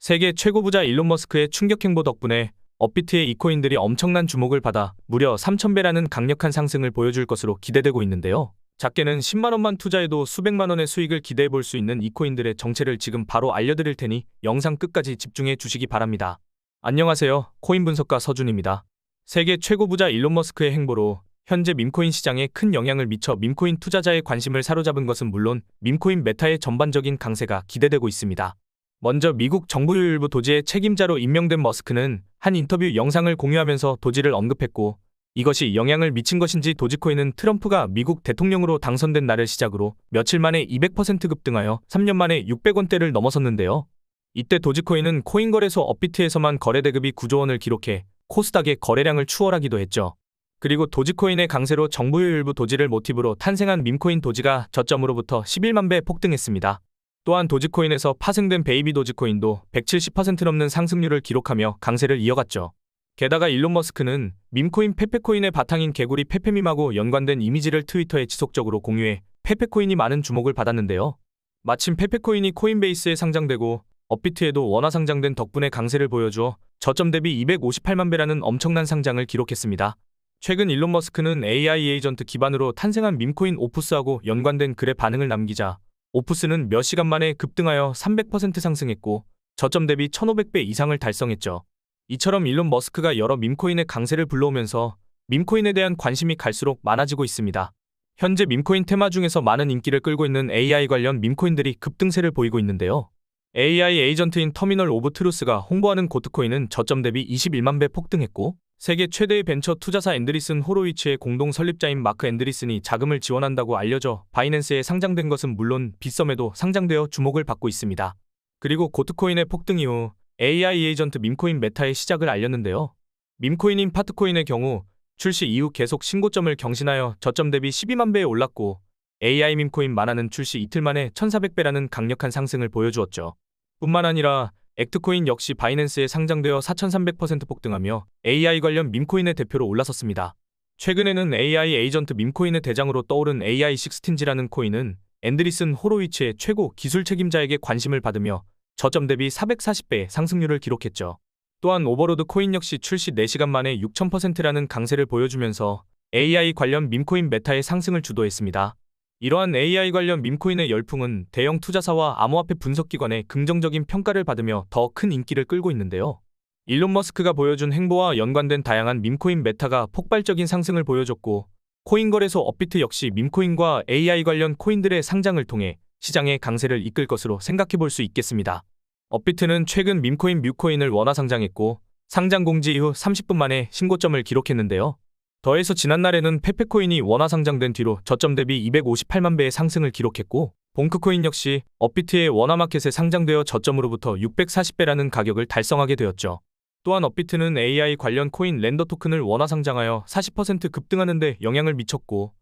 세계 최고 부자 일론 머스크의 충격 행보 덕분에 업비트의 이 코인들이 엄청난 주목을 받아 무려 3,000배라는 강력한 상승을 보여줄 것으로 기대되고 있는데요. 작게는 10만 원만 투자해도 수백만 원의 수익을 기대해 볼 수 있는 이 코인들의 정체를 지금 바로 알려드릴 테니 영상 끝까지 집중해 주시기 바랍니다. 안녕하세요. 코인 분석가 서준입니다. 세계 최고 부자 일론 머스크의 행보로 현재 밈코인 시장에 큰 영향을 미쳐 밈코인 투자자의 관심을 사로잡은 것은 물론 밈코인 메타의 전반적인 강세가 기대되고 있습니다. 먼저 미국 정부유일부 도지의 책임자로 임명된 머스크는 한 인터뷰 영상을 공유하면서 도지를 언급했고 이것이 영향을 미친 것인지 도지코인은 트럼프가 미국 대통령으로 당선된 날을 시작으로 며칠 만에 200% 급등하여 3년 만에 600원대를 넘어섰는데요. 이때 도지코인은 코인거래소 업비트에서만 거래대급이 9조 원을 기록해 코스닥의 거래량을 추월하기도 했죠. 그리고 도지코인의 강세로 정부유일부 도지를 모티브로 탄생한 밈코인 도지가 저점으로부터 11만 배 폭등했습니다. 또한 도지코인에서 파생된 베이비 도지코인도 170% 넘는 상승률을 기록하며 강세를 이어갔죠. 게다가 일론 머스크는 밈코인 페페코인의 바탕인 개구리 페페밈하고 연관된 이미지를 트위터에 지속적으로 공유해 페페코인이 많은 주목을 받았는데요. 마침 페페코인이 코인베이스에 상장되고 업비트에도 원화 상장된 덕분에 강세를 보여주어 저점 대비 258만 배라는 엄청난 상장을 기록했습니다. 최근 일론 머스크는 AI 에이전트 기반으로 탄생한 밈코인 오프스하고 연관된 글의 반응을 남기자 오프스는 몇 시간 만에 급등하여 300% 상승했고 저점 대비 1500배 이상을 달성했죠. 이처럼 일론 머스크가 여러 밈코인의 강세를 불러오면서 밈코인에 대한 관심이 갈수록 많아지고 있습니다. 현재 밈코인 테마 중에서 많은 인기를 끌고 있는 AI 관련 밈코인들이 급등세를 보이고 있는데요. AI 에이전트인 터미널 오브 트루스가 홍보하는 고트코인은 저점 대비 21만 배 폭등했고 세계 최대의 벤처 투자사 앤드리슨 호로위츠의 공동 설립자인 마크 앤드리슨이 자금을 지원한다고 알려져 바이낸스에 상장된 것은 물론 빗썸에도 상장되어 주목을 받고 있습니다. 그리고 고트코인의 폭등 이후 AI 에이전트 밈코인 메타의 시작을 알렸는데요. 밈코인인 파트코인의 경우 출시 이후 계속 신고점을 경신하여 저점 대비 12만 배에 올랐고 AI 밈코인 마나는 출시 이틀 만에 1400배라는 강력한 상승을 보여주었죠. 뿐만 아니라 액트코인 역시 바이낸스에 상장되어 4300% 폭등하며 AI 관련 밈코인의 대표로 올라섰습니다. 최근에는 AI 에이전트 밈코인의 대장으로 떠오른 AI16G라는 코인은 앤드리슨 호로위츠의 최고 기술 책임자에게 관심을 받으며 저점 대비 440배의 상승률을 기록했죠. 또한 오버로드 코인 역시 출시 4시간 만에 6000%라는 강세를 보여주면서 AI 관련 밈코인 메타의 상승을 주도했습니다. 이러한 AI 관련 밈코인의 열풍은 대형 투자사와 암호화폐 분석기관의 긍정적인 평가를 받으며 더 큰 인기를 끌고 있는데요. 일론 머스크가 보여준 행보와 연관된 다양한 밈코인 메타가 폭발적인 상승을 보여줬고 코인 거래소 업비트 역시 밈코인과 AI 관련 코인들의 상장을 통해 시장의 강세를 이끌 것으로 생각해 볼 수 있겠습니다. 업비트는 최근 밈코인 뮤코인을 원화 상장했고 상장 공지 이후 30분 만에 신고점을 기록했는데요. 더해서 지난날에는 페페코인이 원화 상장된 뒤로 저점 대비 258만 배의 상승을 기록했고 봉크코인 역시 업비트의 원화 마켓에 상장되어 저점으로부터 640배라는 가격을 달성하게 되었죠. 또한 업비트는 AI 관련 코인 랜더 토큰을 원화 상장하여 40% 급등하는 데 영향을 미쳤고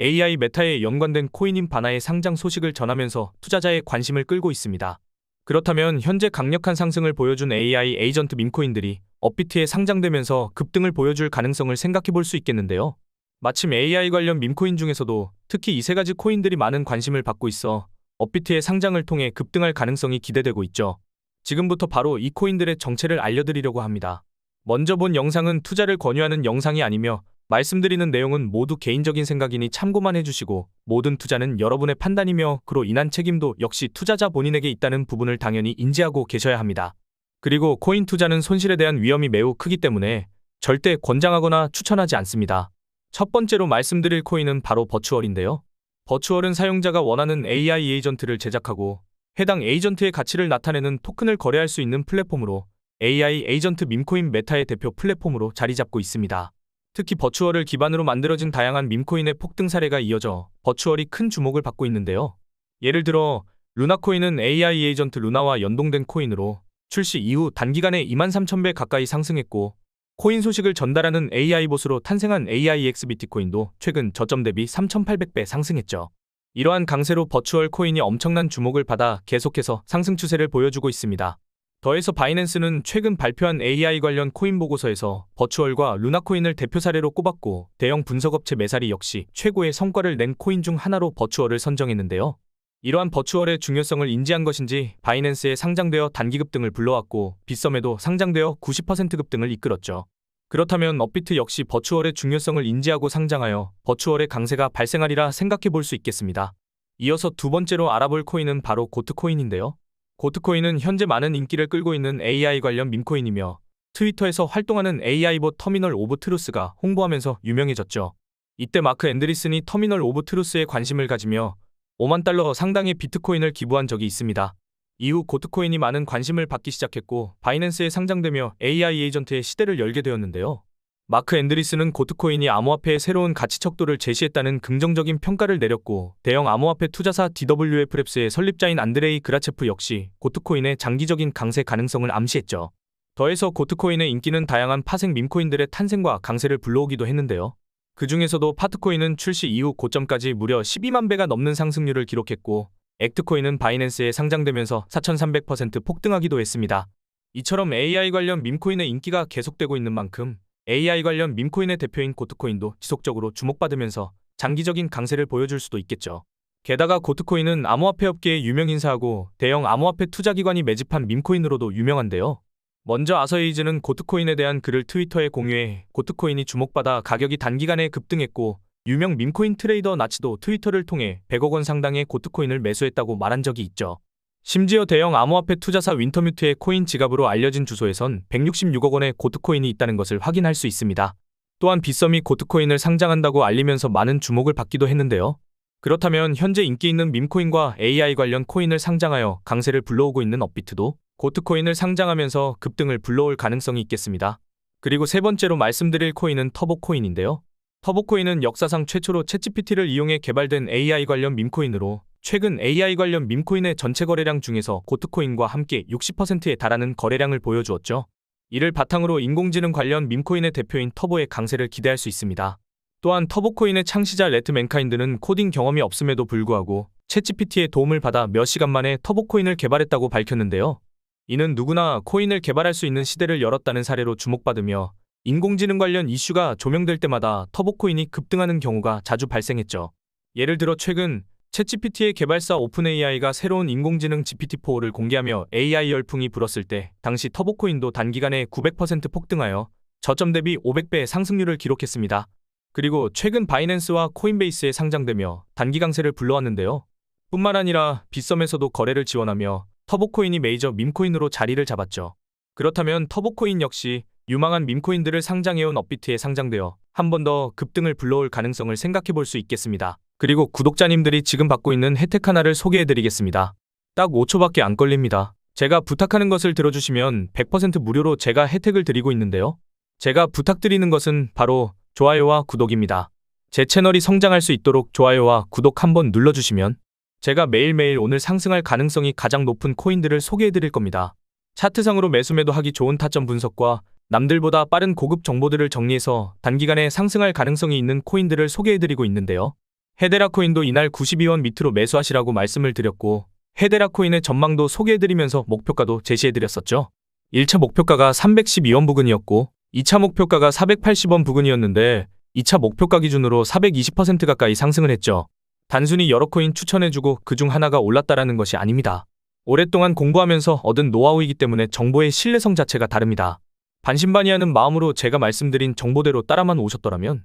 AI 메타에 연관된 코인인 바나의 상장 소식을 전하면서 투자자의 관심을 끌고 있습니다. 그렇다면 현재 강력한 상승을 보여준 AI 에이전트 밈코인들이 업비트에 상장되면서 급등을 보여줄 가능성을 생각해 볼 수 있겠는데요. 마침 AI 관련 밈코인 중에서도 특히 이 세 가지 코인들이 많은 관심을 받고 있어 업비트의 상장을 통해 급등할 가능성이 기대되고 있죠. 지금부터 바로 이 코인들의 정체를 알려드리려고 합니다. 먼저 본 영상은 투자를 권유하는 영상이 아니며 말씀드리는 내용은 모두 개인적인 생각이니 참고만 해주시고 모든 투자는 여러분의 판단이며 그로 인한 책임도 역시 투자자 본인에게 있다는 부분을 당연히 인지하고 계셔야 합니다. 그리고 코인 투자는 손실에 대한 위험이 매우 크기 때문에 절대 권장하거나 추천하지 않습니다. 첫 번째로 말씀드릴 코인은 바로 버추얼인데요. 버추얼은 사용자가 원하는 AI 에이전트를 제작하고 해당 에이전트의 가치를 나타내는 토큰을 거래할 수 있는 플랫폼으로 AI 에이전트 밈코인 메타의 대표 플랫폼으로 자리 잡고 있습니다. 특히 버추얼을 기반으로 만들어진 다양한 밈코인의 폭등 사례가 이어져 버추얼이 큰 주목을 받고 있는데요. 예를 들어 루나코인은 AI 에이전트 루나와 연동된 코인으로 출시 이후 단기간에 23,000배 가까이 상승했고 코인 소식을 전달하는 AI봇으로 탄생한 AIX 비트코인도 최근 저점 대비 3,800배 상승했죠. 이러한 강세로 버추얼 코인이 엄청난 주목을 받아 계속해서 상승 추세를 보여주고 있습니다. 더해서 바이낸스는 최근 발표한 AI 관련 코인 보고서에서 버추얼과 루나코인을 대표 사례로 꼽았고 대형 분석업체 메사리 역시 최고의 성과를 낸 코인 중 하나로 버추얼을 선정했는데요. 이러한 버추얼의 중요성을 인지한 것인지 바이낸스에 상장되어 단기급 등을 불러왔고 빗썸에도 상장되어 90% 급 등을 이끌었죠. 그렇다면 업비트 역시 버추얼의 중요성을 인지하고 상장하여 버추얼의 강세가 발생하리라 생각해 볼 수 있겠습니다. 이어서 두 번째로 알아볼 코인은 바로 고트코인인데요. 고트코인은 현재 많은 인기를 끌고 있는 AI 관련 밈코인이며 트위터에서 활동하는 AI봇 터미널 오브 트루스가 홍보하면서 유명해졌죠. 이때 마크 앤드리슨이 터미널 오브 트루스에 관심을 가지며 5만 달러 상당의 비트코인을 기부한 적이 있습니다. 이후 고트코인이 많은 관심을 받기 시작했고 바이낸스에 상장되며 AI 에이전트의 시대를 열게 되었는데요. 마크 앤드리스는 고트코인이 암호화폐의 새로운 가치 척도를 제시했다는 긍정적인 평가를 내렸고 대형 암호화폐 투자사 DWF랩스의 설립자인 안드레이 그라체프 역시 고트코인의 장기적인 강세 가능성을 암시했죠. 더해서 고트코인의 인기는 다양한 파생 밈코인들의 탄생과 강세를 불러오기도 했는데요. 그 중에서도 파트코인은 출시 이후 고점까지 무려 12만 배가 넘는 상승률을 기록했고 액트코인은 바이낸스에 상장되면서 4,300% 폭등하기도 했습니다. 이처럼 AI 관련 밈코인의 인기가 계속되고 있는 만큼 AI 관련 밈코인의 대표인 고트코인도 지속적으로 주목받으면서 장기적인 강세를 보여줄 수도 있겠죠. 게다가 고트코인은 암호화폐 업계의 유명 인사하고 대형 암호화폐 투자기관이 매집한 밈코인으로도 유명한데요. 먼저 아서에이즈는 고트코인에 대한 글을 트위터에 공유해 고트코인이 주목받아 가격이 단기간에 급등했고 유명 밈코인 트레이더 나치도 트위터를 통해 100억 원 상당의 고트코인을 매수했다고 말한 적이 있죠. 심지어 대형 암호화폐 투자사 윈터뮤트의 코인 지갑으로 알려진 주소에선 166억 원의 고트코인이 있다는 것을 확인할 수 있습니다. 또한 빗썸이 고트코인을 상장한다고 알리면서 많은 주목을 받기도 했는데요. 그렇다면 현재 인기 있는 밈코인과 AI 관련 코인을 상장하여 강세를 불러오고 있는 업비트도 고트코인을 상장하면서 급등을 불러올 가능성이 있겠습니다. 그리고 세 번째로 말씀드릴 코인은 터보코인인데요. 터보코인은 역사상 최초로 챗GPT를 이용해 개발된 AI 관련 밈코인으로 최근 AI 관련 밈코인의 전체 거래량 중에서 고트코인과 함께 60%에 달하는 거래량을 보여주었죠. 이를 바탕으로 인공지능 관련 밈코인의 대표인 터보의 강세를 기대할 수 있습니다. 또한 터보코인의 창시자 레트 맨카인드는 코딩 경험이 없음에도 불구하고 챗GPT의 도움을 받아 몇 시간 만에 터보코인을 개발했다고 밝혔는데요. 이는 누구나 코인을 개발할 수 있는 시대를 열었다는 사례로 주목받으며 인공지능 관련 이슈가 조명될 때마다 터보코인이 급등하는 경우가 자주 발생했죠. 예를 들어 최근 챗GPT의 개발사 오픈AI가 새로운 인공지능 GPT-4를 공개하며 AI 열풍이 불었을 때 당시 터보코인도 단기간에 900% 폭등하여 저점 대비 500배의 상승률을 기록했습니다. 그리고 최근 바이낸스와 코인베이스에 상장되며 단기 강세를 불러왔는데요. 뿐만 아니라 빗썸에서도 거래를 지원하며 터보코인이 메이저 밈코인으로 자리를 잡았죠. 그렇다면 터보코인 역시 유망한 밈코인들을 상장해온 업비트에 상장되어 한 번 더 급등을 불러올 가능성을 생각해 볼 수 있겠습니다. 그리고 구독자님들이 지금 받고 있는 혜택 하나를 소개해 드리겠습니다. 딱 5초밖에 안 걸립니다. 제가 부탁하는 것을 들어주시면 100% 무료로 제가 혜택을 드리고 있는데요. 제가 부탁드리는 것은 바로 좋아요와 구독입니다. 제 채널이 성장할 수 있도록 좋아요와 구독 한번 눌러주시면 제가 매일매일 오늘 상승할 가능성이 가장 높은 코인들을 소개해 드릴 겁니다. 차트상으로 매수 매도 하기 좋은 타점 분석과 남들보다 빠른 고급 정보들을 정리해서 단기간에 상승할 가능성이 있는 코인들을 소개해 드리고 있는데요. 헤데라 코인도 이날 92원 밑으로 매수하시라고 말씀을 드렸고 헤데라 코인의 전망도 소개해 드리면서 목표가도 제시해 드렸었죠. 1차 목표가가 312원 부근이었고 2차 목표가가 480원 부근이었는데 2차 목표가 기준으로 420% 가까이 상승을 했죠. 단순히 여러 코인 추천해주고 그중 하나가 올랐다라는 것이 아닙니다. 오랫동안 공부하면서 얻은 노하우이기 때문에 정보의 신뢰성 자체가 다릅니다. 반신반의하는 마음으로 제가 말씀드린 정보대로 따라만 오셨더라면